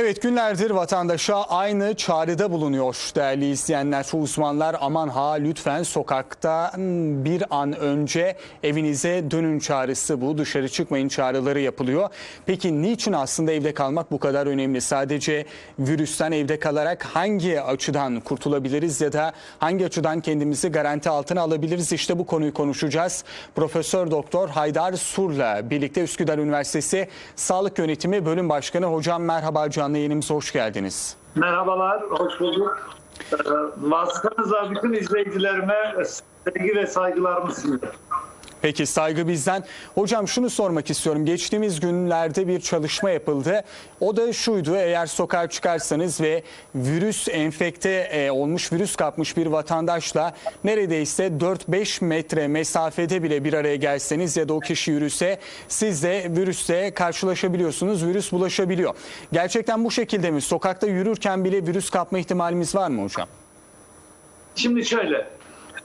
Evet günlerdir vatandaşa aynı çağrıda bulunuyor değerli izleyenler. Uzmanlar aman ha lütfen sokakta bir an önce evinize dönün çağrısı bu. Dışarı çıkmayın çağrıları yapılıyor. Peki niçin aslında evde kalmak bu kadar önemli? Sadece virüsten evde kalarak hangi açıdan kurtulabiliriz ya da hangi açıdan kendimizi garanti altına alabiliriz? İşte bu konuyu konuşacağız. Profesör Doktor Haydar Sur'la birlikte Üsküdar Üniversitesi Sağlık Yönetimi Bölüm Başkanı hocam merhaba canlı yayınımıza hoş geldiniz. Merhabalar, hoş bulduk. Ee, Vasıtanızla bütün izleyicilerime sevgi ve saygılarımı sunuyorum. Peki saygı bizden. Hocam şunu sormak istiyorum. Geçtiğimiz günlerde bir çalışma yapıldı. O da şuydu. Eğer sokağa çıkarsanız ve virüs enfekte e, olmuş, virüs kapmış bir vatandaşla neredeyse 4-5 metre mesafede bile bir araya gelseniz ya da o kişi yürüse siz de virüsle karşılaşabiliyorsunuz. Virüs bulaşabiliyor. Gerçekten bu şekilde mi? Sokakta yürürken bile virüs kapma ihtimalimiz var mı hocam? Şimdi şöyle,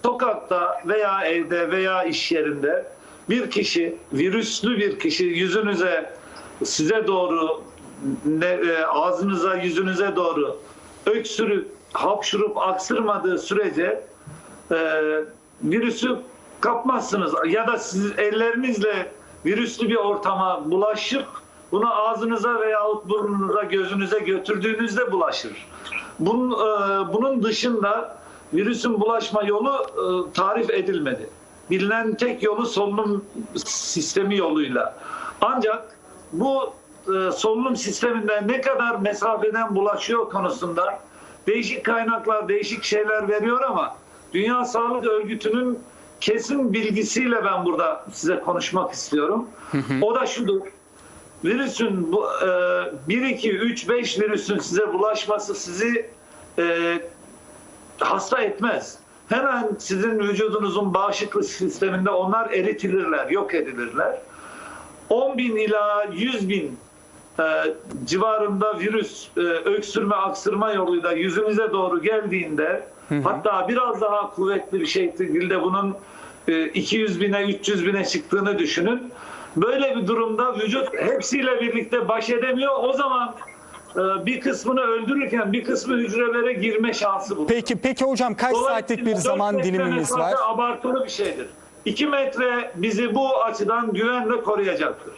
sokakta veya evde veya iş yerinde bir kişi, virüslü bir kişi yüzünüze, size doğru, ne, e, ağzınıza, yüzünüze doğru öksürüp, hapşurup aksırmadığı sürece e, virüsü kapmazsınız. Ya da siz ellerinizle virüslü bir ortama bulaşıp bunu ağzınıza veyahut burnunuza, gözünüze götürdüğünüzde bulaşır. Bunun, e, bunun dışında virüsün bulaşma yolu e, tarif edilmedi. Bilinen tek yolu solunum sistemi yoluyla. Ancak bu e, solunum sisteminden ne kadar mesafeden bulaşıyor konusunda değişik kaynaklar değişik şeyler veriyor ama Dünya Sağlık Örgütü'nün kesin bilgisiyle ben burada size konuşmak istiyorum. O da şudur. Virüsün bu e, 1 2 3 5 virüsün size bulaşması sizi e, hasta etmez. Hemen sizin vücudunuzun bağışıklık sisteminde onlar eritilirler, yok edilirler. 10 bin ila 100 bin e, civarında virüs e, öksürme, aksırma yoluyla yüzünüze doğru geldiğinde hatta biraz daha kuvvetli bir şekilde bunun e, 200 bine, 300 bine çıktığını düşünün. Böyle bir durumda vücut hepsiyle birlikte baş edemiyor. O zaman bir kısmını öldürürken bir kısmı hücrelere girme şansı bulur. Peki peki hocam kaç saatlik bir zaman dilimimiz var? Abartılı bir şeydir. 2 metre bizi bu açıdan güvenle koruyacaktır.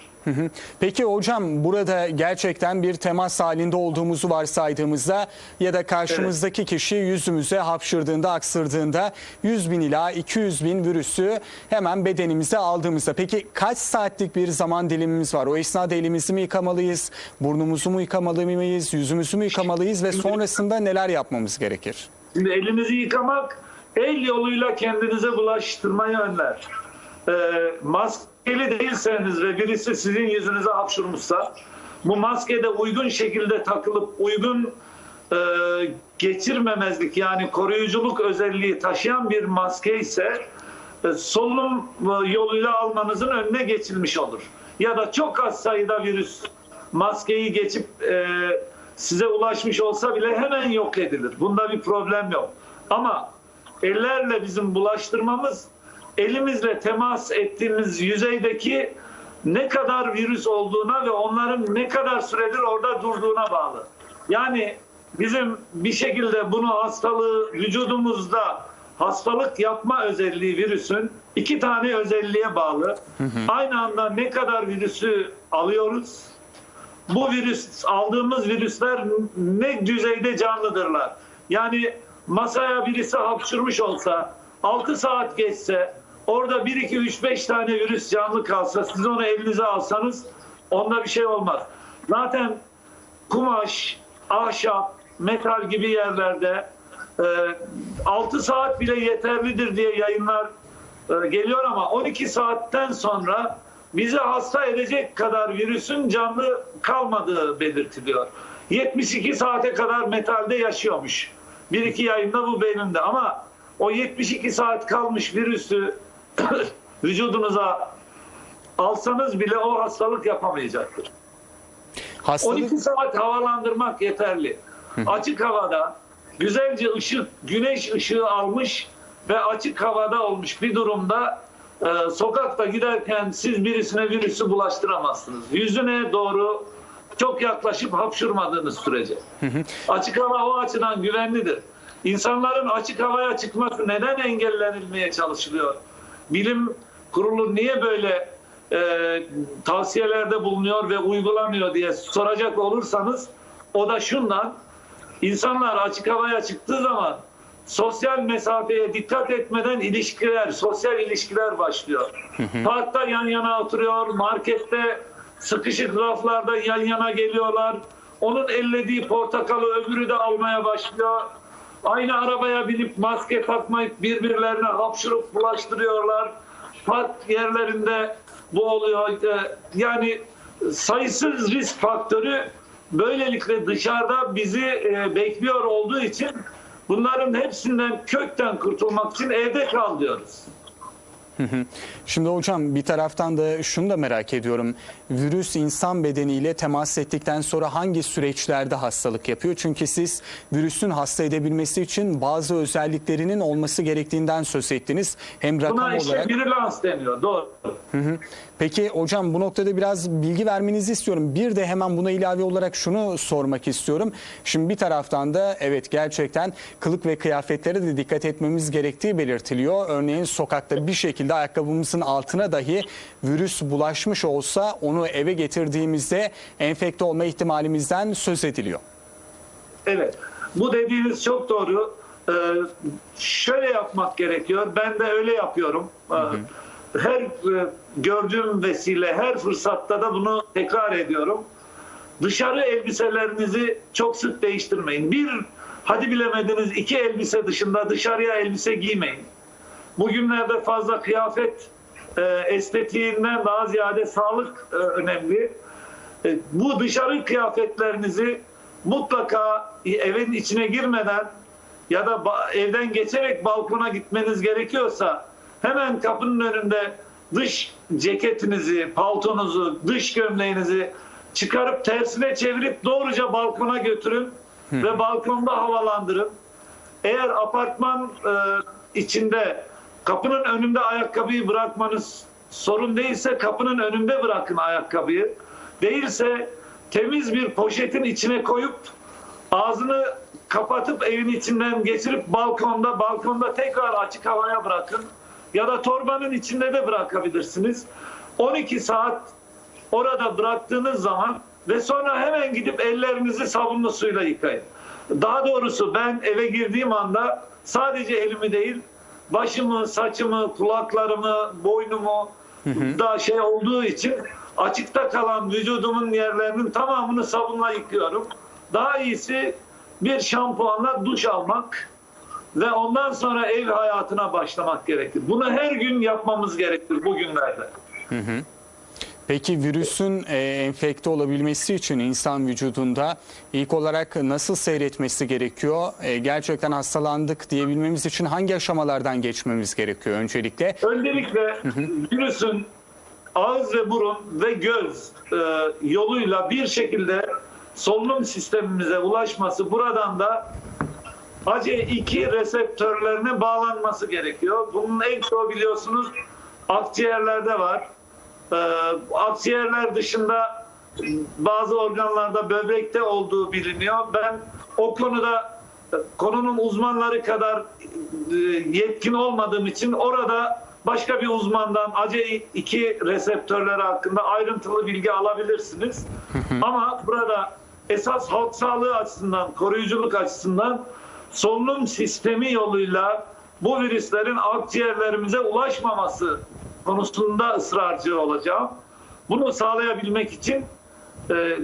Peki hocam burada gerçekten bir temas halinde olduğumuzu varsaydığımızda ya da karşımızdaki kişi yüzümüze hapşırdığında, aksırdığında 100 bin ila 200 bin virüsü hemen bedenimize aldığımızda. Peki kaç saatlik bir zaman dilimimiz var? O esnada elimizi mi yıkamalıyız, burnumuzu mu yıkamalı mıyız, yüzümüzü mü yıkamalıyız ve sonrasında neler yapmamız gerekir? Şimdi elinizi yıkamak el yoluyla kendinize bulaştırmayı önler. Ee, maskeli değilseniz ve birisi sizin yüzünüze hapşurmuşsa bu maskede uygun şekilde takılıp uygun e, geçirmemezlik yani koruyuculuk özelliği taşıyan bir maske ise e, solunum e, yoluyla almanızın önüne geçilmiş olur. Ya da çok az sayıda virüs maskeyi geçip e, size ulaşmış olsa bile hemen yok edilir. Bunda bir problem yok. Ama ellerle bizim bulaştırmamız elimizle temas ettiğimiz yüzeydeki ne kadar virüs olduğuna ve onların ne kadar süredir orada durduğuna bağlı. Yani bizim bir şekilde bunu hastalığı vücudumuzda hastalık yapma özelliği virüsün iki tane özelliğe bağlı. Aynı anda ne kadar virüsü alıyoruz bu virüs aldığımız virüsler ne düzeyde canlıdırlar. Yani masaya birisi hapşırmış olsa 6 saat geçse orada 1 2 3 5 tane virüs canlı kalsa siz onu elinize alsanız onda bir şey olmaz. Zaten kumaş, ahşap, metal gibi yerlerde 6 saat bile yeterlidir diye yayınlar e, geliyor ama 12 saatten sonra bizi hasta edecek kadar virüsün canlı kalmadığı belirtiliyor. 72 saate kadar metalde yaşıyormuş. Bir iki yayında bu beyninde ama o 72 saat kalmış virüsü vücudunuza alsanız bile o hastalık yapamayacaktır. Hastalık 12 saat havalandırmak yeterli. Açık havada güzelce ışık, güneş ışığı almış ve açık havada olmuş bir durumda e, sokakta giderken siz birisine virüsü bulaştıramazsınız. Yüzüne doğru çok yaklaşıp hapşurmadığınız sürece. Açık hava o açıdan güvenlidir. İnsanların açık havaya çıkması neden engellenilmeye çalışılıyor? Bilim kurulu niye böyle e, tavsiyelerde bulunuyor ve uygulamıyor diye soracak olursanız o da şundan insanlar açık havaya çıktığı zaman sosyal mesafeye dikkat etmeden ilişkiler, sosyal ilişkiler başlıyor. Parkta yan yana oturuyor, markette sıkışık raflarda yan yana geliyorlar. Onun ellediği portakalı öbürü de almaya başlıyor. Aynı arabaya binip maske takmayıp birbirlerine hapşurup bulaştırıyorlar. Park yerlerinde bu oluyor. Yani sayısız risk faktörü böylelikle dışarıda bizi e, bekliyor olduğu için bunların hepsinden kökten kurtulmak için evde kal diyoruz. Şimdi hocam bir taraftan da şunu da merak ediyorum. Virüs insan bedeniyle temas ettikten sonra hangi süreçlerde hastalık yapıyor? Çünkü siz virüsün hasta edebilmesi için bazı özelliklerinin olması gerektiğinden söz ettiniz. Hem rakam Buna işte olarak. deniyor. Doğru. Peki hocam bu noktada biraz bilgi vermenizi istiyorum. Bir de hemen buna ilave olarak şunu sormak istiyorum. Şimdi bir taraftan da evet gerçekten kılık ve kıyafetlere de dikkat etmemiz gerektiği belirtiliyor. Örneğin sokakta bir şekilde ayakkabımızın altına dahi virüs bulaşmış olsa onu eve getirdiğimizde enfekte olma ihtimalimizden söz ediliyor. Evet. Bu dediğiniz çok doğru. Ee, şöyle yapmak gerekiyor. Ben de öyle yapıyorum. Ee, Her e, gördüğüm vesile, her fırsatta da bunu tekrar ediyorum. Dışarı elbiselerinizi çok sık değiştirmeyin. Bir, hadi bilemediniz iki elbise dışında dışarıya elbise giymeyin. Bugünlerde fazla kıyafet e, estetiğinden daha ziyade sağlık e, önemli. E, bu dışarı kıyafetlerinizi mutlaka evin içine girmeden ya da evden geçerek balkona gitmeniz gerekiyorsa hemen kapının önünde dış ceketinizi, paltonuzu, dış gömleğinizi çıkarıp tersine çevirip doğruca balkona götürün ve balkonda havalandırın. Eğer apartman e, içinde kapının önünde ayakkabıyı bırakmanız sorun değilse kapının önünde bırakın ayakkabıyı. Değilse temiz bir poşetin içine koyup ağzını kapatıp evin içinden geçirip balkonda balkonda tekrar açık havaya bırakın. Ya da torbanın içinde de bırakabilirsiniz. 12 saat orada bıraktığınız zaman ve sonra hemen gidip ellerinizi sabunlu suyla yıkayın. Daha doğrusu ben eve girdiğim anda sadece elimi değil başımı, saçımı, kulaklarımı, boynumu da şey olduğu için açıkta kalan vücudumun yerlerinin tamamını sabunla yıkıyorum. Daha iyisi bir şampuanla duş almak ve ondan sonra ev hayatına başlamak gerekir. Bunu her gün yapmamız gerekir bugünlerde. Peki virüsün e, enfekte olabilmesi için insan vücudunda ilk olarak nasıl seyretmesi gerekiyor? E, gerçekten hastalandık diyebilmemiz için hangi aşamalardan geçmemiz gerekiyor öncelikle? Öncelikle virüsün ağız ve burun ve göz e, yoluyla bir şekilde solunum sistemimize ulaşması buradan da ACE2 reseptörlerine bağlanması gerekiyor. Bunun en çoğu biliyorsunuz akciğerlerde var. E, akciğerler dışında bazı organlarda böbrekte olduğu biliniyor. Ben o konuda konunun uzmanları kadar e, yetkin olmadığım için orada başka bir uzmandan ACE2 reseptörleri hakkında ayrıntılı bilgi alabilirsiniz. Ama burada esas halk sağlığı açısından, koruyuculuk açısından solunum sistemi yoluyla bu virüslerin akciğerlerimize ulaşmaması konusunda ısrarcı olacağım. Bunu sağlayabilmek için e,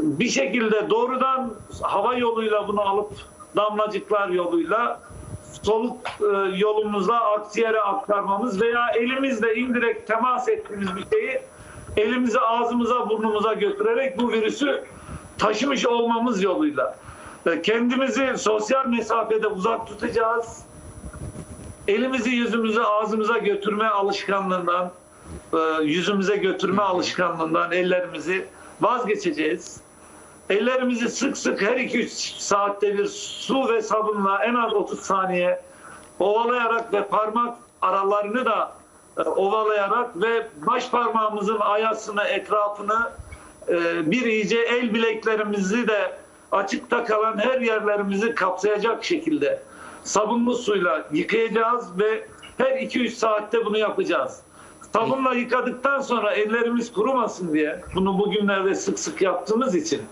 bir şekilde doğrudan hava yoluyla bunu alıp damlacıklar yoluyla soluk e, yolumuza akciğere aktarmamız veya elimizle indirekt temas ettiğimiz bir şeyi elimize ağzımıza burnumuza götürerek bu virüsü taşımış olmamız yoluyla E, kendimizi sosyal mesafede uzak tutacağız. Elimizi yüzümüze ağzımıza götürme alışkanlığından e, yüzümüze götürme alışkanlığından ellerimizi vazgeçeceğiz. Ellerimizi sık sık her 2-3 saatte bir su ve sabunla en az 30 saniye ovalayarak ve parmak aralarını da e, ovalayarak ve baş parmağımızın ayasını, etrafını e, bir iyice el bileklerimizi de açıkta kalan her yerlerimizi kapsayacak şekilde sabunlu suyla yıkayacağız ve her 2-3 saatte bunu yapacağız. Sabunla yıkadıktan sonra ellerimiz kurumasın diye bunu bugünlerde sık sık yaptığımız için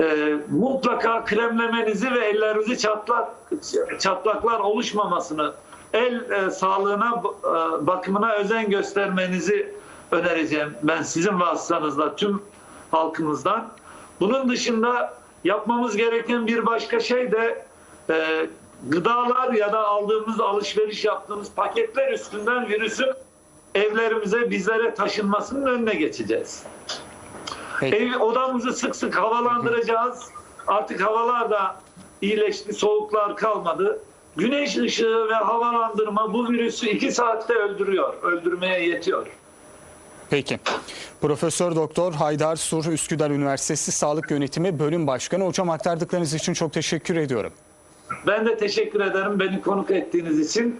e, mutlaka kremlemenizi ve ellerinizi çatlak çatlaklar oluşmamasını el e, sağlığına e, bakımına özen göstermenizi önereceğim ben sizin vasıtanızla tüm halkımızdan. Bunun dışında yapmamız gereken bir başka şey de e, gıdalar ya da aldığımız alışveriş yaptığımız paketler üstünden virüsün evlerimize bizlere taşınmasının önüne geçeceğiz. Peki. Ev odamızı sık sık havalandıracağız. Artık havalar da iyileşti, soğuklar kalmadı. Güneş ışığı ve havalandırma bu virüsü iki saatte öldürüyor, öldürmeye yetiyor. Peki. Profesör Doktor Haydar Sur Üsküdar Üniversitesi Sağlık Yönetimi Bölüm Başkanı. Hocam aktardıklarınız için çok teşekkür ediyorum. Ben de teşekkür ederim beni konuk ettiğiniz için.